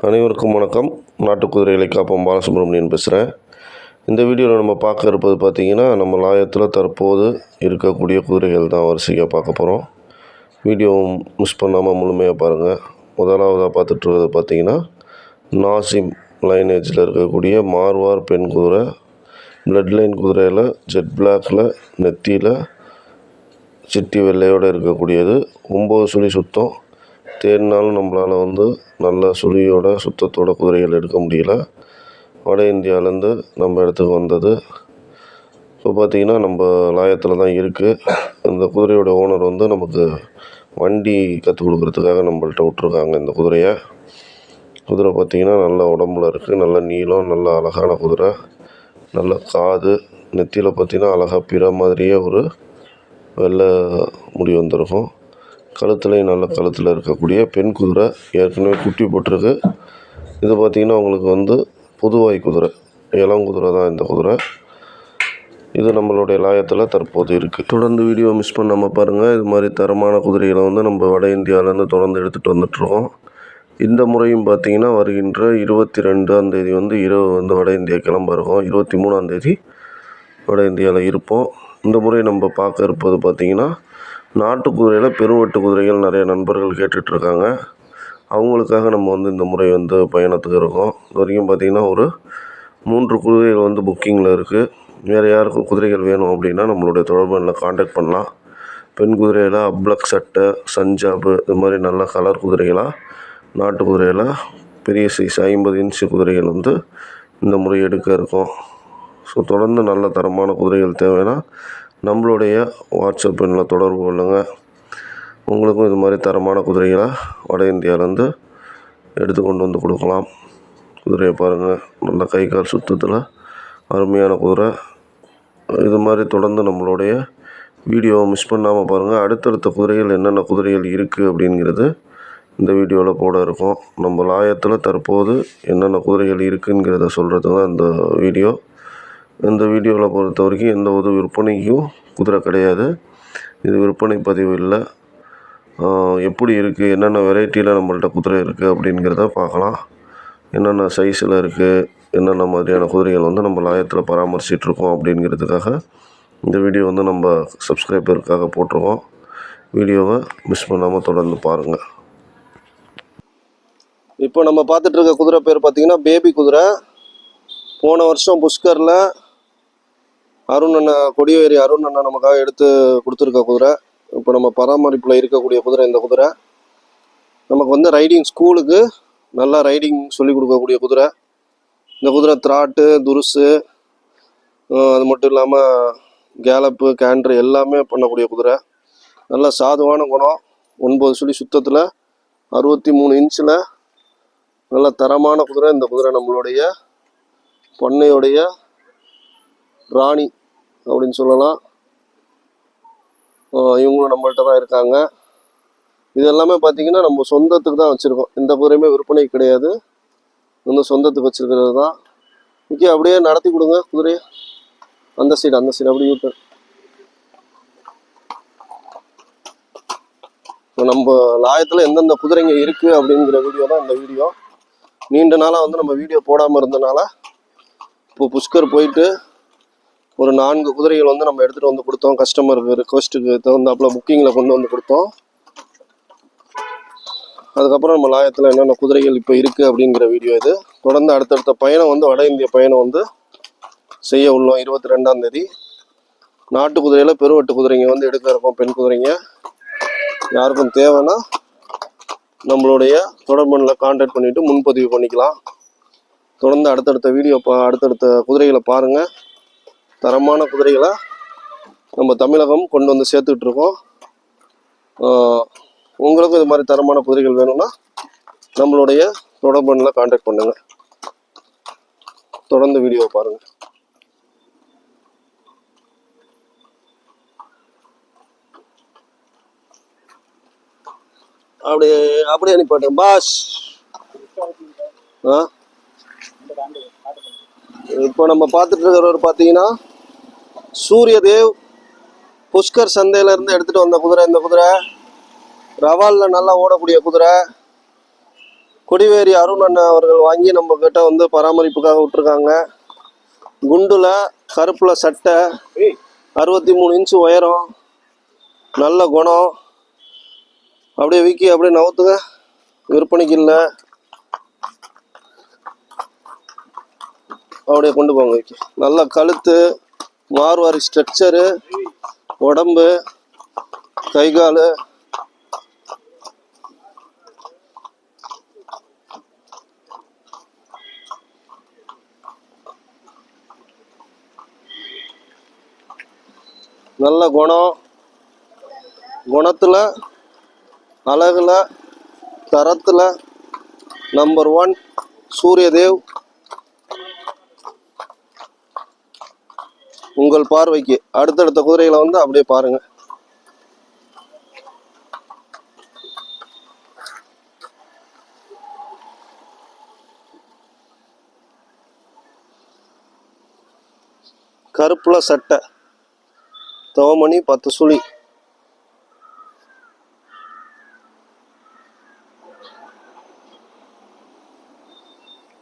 அனைவருக்கும் வணக்கம். நாட்டு குதிரைகளை காப்போம். பாலசுப்ரமணியன் பேசுகிறேன் இந்த வீடியோவில் நம்ம பார்க்க இருப்பது பார்த்திங்கன்னா நம்ம லாயத்தில் தற்போது இருக்கக்கூடிய குதிரைகள் தான் வரிசையாக பார்க்க போகிறோம் வீடியோவும் மிஸ் பண்ணாமல் முழுமையாக பாருங்கள் முதலாவதாக பார்த்துட்ருக்கிறது பார்த்திங்கன்னா நாசிம் லைனேஜில் இருக்கக்கூடிய மார்வார் பெண் குதிரை பிளட் லைன் குதிரையில் ஜெட் பிளாக்கில் நெத்தியில் சிட்டி வெள்ளையோடு இருக்கக்கூடியது. ஒம்பது சுழி சுத்தம் தேடினாலும் நம்மளால் வந்து நல்ல சுழியோட சுத்தத்தோட குதிரைகள் எடுக்க முடியல. வட இந்தியாவிலேருந்து நம்ம இடத்துக்கு வந்தது. இப்போ பார்த்திங்கன்னா நம்ம லாயத்தில் தான் இருக்குது இந்த குதிரையோட ஓனர் வந்து நமக்கு வண்டி கற்றுக் கொடுக்குறதுக்காக நம்மள்ட்ட விட்ருக்காங்க இந்த குதிரையை. குதிரை பார்த்திங்கன்னா நல்ல உடம்புல இருக்குது நல்ல நீளம் நல்ல அழகான குதிரை. நல்ல காது. நெத்தியில் பார்த்திங்கன்னா அழகாக பிற மாதிரியே ஒரு வெள்ளை முடி வந்திருக்கும். கழுத்துலையும் நல்ல கழுத்தில் இருக்கக்கூடிய பெண் குதிரை ஏற்கனவே குட்டி போட்டிருக்கு. இது பார்த்திங்கன்னா உங்களுக்கு வந்து புதுவாய் குதிரை இளங்குதிரை தான் இந்த குதிரை. இது நம்மளுடைய லாயத்தில் தற்போது இருக்குது தொடர்ந்து வீடியோ மிஸ் பண்ணாமல் பாருங்கள் இது மாதிரி தரமான குதிரைகளை வந்து நம்ம வட இந்தியாவிலேருந்து தொடர்ந்து எடுத்துகிட்டு வந்துட்டுருக்கோம். இந்த முறையும் பார்த்திங்கன்னா வருகின்ற இருபத்தி ரெண்டாம் தேதி வந்து இரவு வந்து வட இந்தியா கிளம்ப இருக்கோம். இருபத்தி மூணாம் தேதி வட இந்தியாவில் இருப்போம். இந்த முறை நம்ம பார்க்க இருப்பது பார்த்திங்கன்னா நாட்டு குதிரையில் பெருவெட்டு குதிரைகள் நிறைய நண்பர்கள் கேட்டுட்ருக்காங்க. அவங்களுக்காக நம்ம வந்து இந்த முறை வந்து பயணத்துக்கு இருக்கோம். இது வரைக்கும் பார்த்திங்கன்னா ஒரு மூன்று குதிரைகள் வந்து புக்கிங்கில் இருக்குது வேறு யாருக்கும் குதிரைகள் வேணும் அப்படின்னா நம்மளுடைய தொடர்பு எண்ணில் காண்டாக்ட் பண்ணலாம். பெண் குதிரையில் அப்ளக் சட்டை சஞ்சாபு இது மாதிரி நல்ல கலர் குதிரைகளாக நாட்டு குதிரையில் பெரிய சைஸ் ஐம்பது இன்ச்சு குதிரைகள் வந்து இந்த முறை எடுக்க இருக்கோம். ஸோ தொடர்ந்து நல்ல தரமான குதிரைகள் தேவைன்னா நம்மளுடைய வாட்ஸ்அப் எண்ணில் தொடர்பு கொள்ளுங்கள் உங்களுக்கும் இது மாதிரி தரமான குதிரைகளை வட இந்தியாவிலேருந்து எடுத்து கொண்டு வந்து கொடுக்கலாம். குதிரையை பாருங்கள் நல்ல கை கால் சுத்தத்தில் அருமையான குதிரை. இது மாதிரி தொடர்ந்து நம்மளுடைய வீடியோவை மிஸ் பண்ணாமல் பாருங்கள் அடுத்தடுத்த குதிரைகள் என்னென்ன குதிரைகள் இருக்குது அப்படிங்கிறது இந்த வீடியோவில் போட இருக்கும். நம்ம லாயத்தில் தற்போது என்னென்ன குதிரைகள் இருக்குங்கிறத சொல்கிறது தான் இந்த வீடியோ இந்த வீடியோவில் பொறுத்த வரைக்கும் எந்த ஒரு விற்பனைக்கும் குதிரை கிடையாது. இது விற்பனை பதிவு இல்லை. எப்படி இருக்குது என்னென்ன வெரைட்டியில் நம்மள்கிட்ட குதிரை இருக்குது அப்படிங்கிறத பார்க்கலாம். என்னென்ன சைஸில் இருக்குது என்னென்ன மாதிரியான குதிரைகள் வந்து நம்ம லாயத்தில் பராமரிச்சிட்ருக்கோம் அப்படிங்கிறதுக்காக இந்த வீடியோ வந்து நம்ம சப்ஸ்கிரைபருக்காக போட்டிருக்கோம். வீடியோவை மிஸ் பண்ணாமல் தொடர்ந்து பாருங்கள் இப்போ நம்ம பார்த்துட்ருக்க குதிரை பேர் பார்த்தீங்கன்னா பேபி குதிரை. போன வருஷம் புஷ்கரில் அருண் அண்ணா கொடிவேரி அருண் அண்ணா நமக்காக எடுத்து கொடுத்துருக்க குதிரை. இப்போ நம்ம பராமரிப்பில் இருக்கக்கூடிய குதிரை இந்த குதிரை. நமக்கு வந்து ரைடிங் ஸ்கூலுக்கு நல்லா ரைடிங் சொல்லிக் கொடுக்கக்கூடிய குதிரை. இந்த குதிரை திராட்டு துருசு அது மட்டும் இல்லாமல் கேலப்பு கேண்ட்ரு எல்லாமே பண்ணக்கூடிய குதிரை. நல்ல சாதுவான குணம். ஒன்பது சுழி சுத்தத்தில் அறுபத்தி மூணு இன்ச்சில் நல்ல தரமான குதிரை. இந்த குதிரை நம்மளுடைய பண்ணையுடைய ராணி அப்படின்னு சொல்லலாம். இவங்களும் நம்மள்ட்ட தான் இருக்காங்க. இது எல்லாமே பார்த்தீங்கன்னா நம்ம சொந்தத்துக்கு தான் வச்சுருக்கோம். எந்த குதிரையுமே விற்பனை கிடையாது. இன்னும் சொந்தத்துக்கு வச்சுருக்கிறது தான். ஓகே அப்படியே நடத்தி கொடுங்க குதிரையை. அந்த சைடு அந்த சைடு அப்படியே யூட்டர் இப்போ நம்ம லாயத்தில் எந்தெந்த குதிரைங்க இருக்குது அப்படிங்கிற வீடியோ தான் இந்த வீடியோ. நீண்ட நாளாக வந்து நம்ம வீடியோ போடாமல் இருந்தனால இப்போ புஷ்கர் போயிட்டு ஒரு நான்கு குதிரைகள் வந்து நம்ம எடுத்துகிட்டு வந்து கொடுத்தோம். கஸ்டமருக்கு ரிக்வஸ்ட்டுக்கு தகுந்தாப்புல புக்கிங்கில் கொண்டு வந்து கொடுத்தோம். அதுக்கப்புறம் நம்ம லாயத்தில் என்னென்ன குதிரைகள் இப்போ இருக்குது அப்படிங்கிற வீடியோ இது. தொடர்ந்து அடுத்தடுத்த பயணம் வந்து வட இந்திய பயணம் வந்து செய்ய உள்ளோம். இருபத்தி ரெண்டாம் தேதி. நாட்டு குதிரையில் பெருவெட்டு குதிரைங்க வந்து எடுக்க இருக்கோம். பெண் குதிரைங்க. யாருக்கும் தேவைன்னா நம்மளுடைய தொடர்பனில் கான்டாக்ட் பண்ணிவிட்டு முன்பதிவு பண்ணிக்கலாம். தொடர்ந்து அடுத்தடுத்த வீடியோ பா அடுத்தடுத்த குதிரைகளை பாருங்கள் தரமான குதிரைகளை நம்ம தமிழகம் கொண்டு வந்து சேர்த்துக்கிட்டு இருக்கோம் உங்களுக்கும் இது மாதிரி தரமான குதிரைகள் வேணும்னா நம்மளுடைய தொடர்புல கான்டாக்ட் பண்ணுங்கள் தொடர்ந்து வீடியோவை பாருங்கள் அப்படியே அப்படியே அனுப்பிட்டேன் பாஸ். ஆ? இப்போ நம்ம பார்த்துட்டு இருக்கிறவர் பார்த்தீங்கன்னா சூரியதேவ் புஷ்கர் சந்தையிலேருந்து எடுத்துகிட்டு எடுத்துட்டு வந்த குதிரை இந்த குதிரை. ரவாலில் நல்லா ஓடக்கூடிய குதிரை. கொடிவேரி அருண் அண்ணா அவர்கள் வாங்கி நம்ம கிட்ட வந்து பராமரிப்புக்காக விட்டுருக்காங்க. குண்டுல கருப்புல சட்டை அறுபத்தி மூணு இன்ச்சு உயரம் நல்ல குணம். அப்படியே விக்கி அப்படியே நவுத்துங்க. விற்பனைக்கு இல்லை. அப்படியே கொண்டு போங்க. விக்கி நல்ல கழுத்து மார்வாரி ஸ்ட்ரக்சரு உடம்பு கை கால் நல்ல குணம். குணத்தில் அழகுல தரத்தில் நம்பர் ஒன் சூரியதேவ். உங்கள் பார்வைக்கு அடுத்தடுத்த குதிரைகளை வந்து அப்படியே பாருங்க. கருப்புல சட்டை தோமணி பத்து சுழி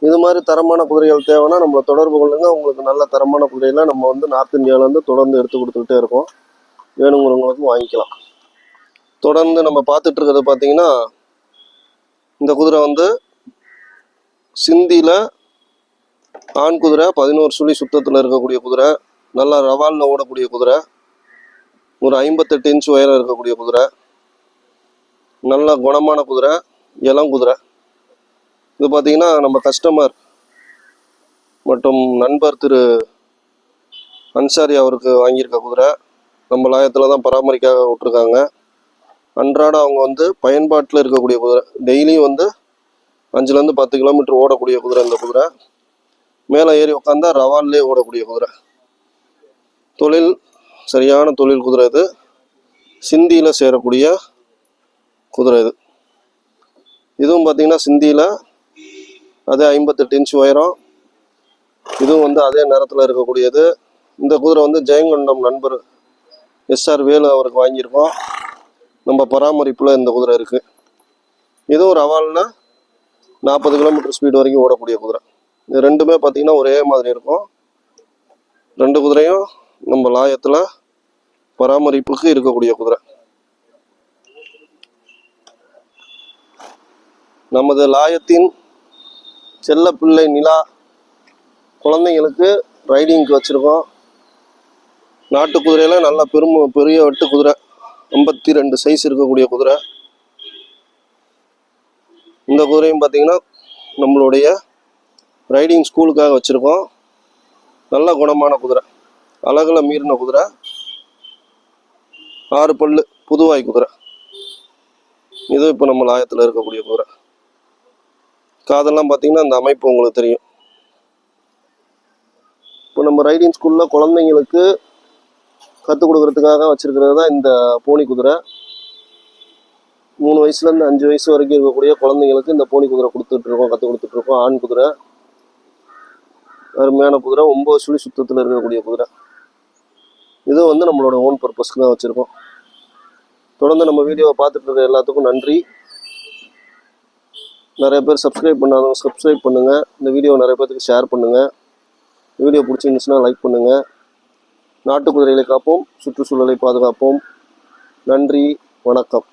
இது மாதிரி தரமான குதிரைகள் தேவைன்னா நம்மளை தொடர்பு கொள்ளுங்க. உங்களுக்கு நல்ல தரமான குதிரைகளை நம்ம வந்து நார்த் இந்தியாவிலேருந்து தொடர்ந்து எடுத்து கொடுத்துக்கிட்டே இருக்கோம். வேணுங்கிறவங்களுக்கும் வாங்கிக்கலாம். தொடர்ந்து நம்ம பார்த்துட்டு இருக்கிறது பார்த்தீங்கன்னா இந்த குதிரை வந்து சிந்தியில் ஆண் குதிரை பதினோரு சுழி சுத்தத்தில் இருக்கக்கூடிய குதிரை நல்லா ரவாலில் ஓடக்கூடிய குதிரை ஒரு ஐம்பத்தெட்டு இன்ச் உயரம் இருக்கக்கூடிய குதிரை நல்ல குணமான குதிரை இளம் குதிரை. இது பார்த்தீங்கன்னா நம்ம கஸ்டமர் மற்றும் நண்பர் திரு அன்சாரி அவருக்கு வாங்கியிருக்க குதிரை. நம்ம லாயத்தில் தான் பராமரிக்காக விட்டுருக்காங்க. அன்றாடம் அவங்க வந்து பயன்பாட்டில் இருக்கக்கூடிய குதிரை. டெய்லியும் வந்து அஞ்சுலேருந்து பத்து கிலோமீட்டர் ஓடக்கூடிய குதிரை இந்த குதிரை. மேலே ஏறி உட்காந்தா ரவால்லே ஓடக்கூடிய குதிரை. தொழில் சரியான தொழில் குதிரை இது. சிந்தியில் சேரக்கூடிய குதிரை இது. இதுவும் பார்த்தீங்கன்னா சிந்தியில் அதே ஐம்பத்தெட்டு இன்ச் உயரம். இதுவும் வந்து அதே நேரத்தில் இருக்கக்கூடியது. இந்த குதிரை வந்து ஜெயங்கொண்டம் நண்பர் எஸ்ஆர் வேலு அவருக்கு வாங்கியிருக்கோம். நம்ம பராமரிப்பில் இந்த குதிரை இருக்குது இதுவும் ரவால்னா நாற்பது கிலோமீட்டர் ஸ்பீடு வரைக்கும் ஓடக்கூடிய குதிரை. இது ரெண்டுமே பார்த்தீங்கன்னா ஒரே மாதிரி இருக்கும். ரெண்டு குதிரையும் நம்ம லாயத்தில் பராமரிப்புக்கு இருக்கக்கூடிய குதிரை. நமது லாயத்தின் செல்ல பிள்ளை நிலா குழந்தைங்களுக்கு ரைடிங்க்கு வச்சுருக்கோம். நாட்டு குதிரையில் நல்ல பெரும் பெரிய வெட்டு குதிரை. ஐம்பத்தி ரெண்டு சைஸ் இருக்கக்கூடிய குதிரை. இந்த குதிரையும் பார்த்திங்கன்னா நம்மளுடைய ரைடிங் ஸ்கூலுக்காக வச்சுருக்கோம். நல்ல குணமான குதிரை. அழகில் மீறின குதிரை. ஆறு பல்லு புதுவாய் குதிரை. இது இப்போ நம்ம லாயத்தில் இருக்கக்கூடிய குதிரை. காதெல்லாம் பார்த்தீங்கன்னா அந்த அமைப்பு உங்களுக்கு தெரியும். இப்போ நம்ம ரைடிங் ஸ்கூலில் குழந்தைங்களுக்கு கற்றுக் கொடுக்கறதுக்காக வச்சுருக்கிறது தான் இந்த போனி குதிரை. மூணு வயசுலேருந்து அஞ்சு வயசு வரைக்கும் இருக்கக்கூடிய குழந்தைங்களுக்கு இந்த போனி குதிரை கொடுத்துட்ருக்கோம் கற்றுக் கொடுத்துட்ருக்கோம் ஆண் குதிரை அருமையான குதிரை ஒம்பது சுழி சுத்தத்தில் இருக்கக்கூடிய குதிரை. இது வந்து நம்மளோட ஓன் பர்பஸ்க்கு தான் வச்சுருக்கோம். தொடர்ந்து நம்ம வீடியோவை பார்த்துட்டு இருக்க எல்லாத்துக்கும் நன்றி. நிறைய பேர் சப்ஸ்கிரைப் பண்ணாதவங்க சப்ஸ்கிரைப் பண்ணுங்கள் இந்த வீடியோ நிறைய பேர்த்துக்கு ஷேர் பண்ணுங்கள் வீடியோ பிடிச்சிருந்துச்சுன்னா லைக் பண்ணுங்கள் நாட்டு குதிரைகளை காப்போம் சுற்றுச்சூழலை பாதுகாப்போம். நன்றி வணக்கம்.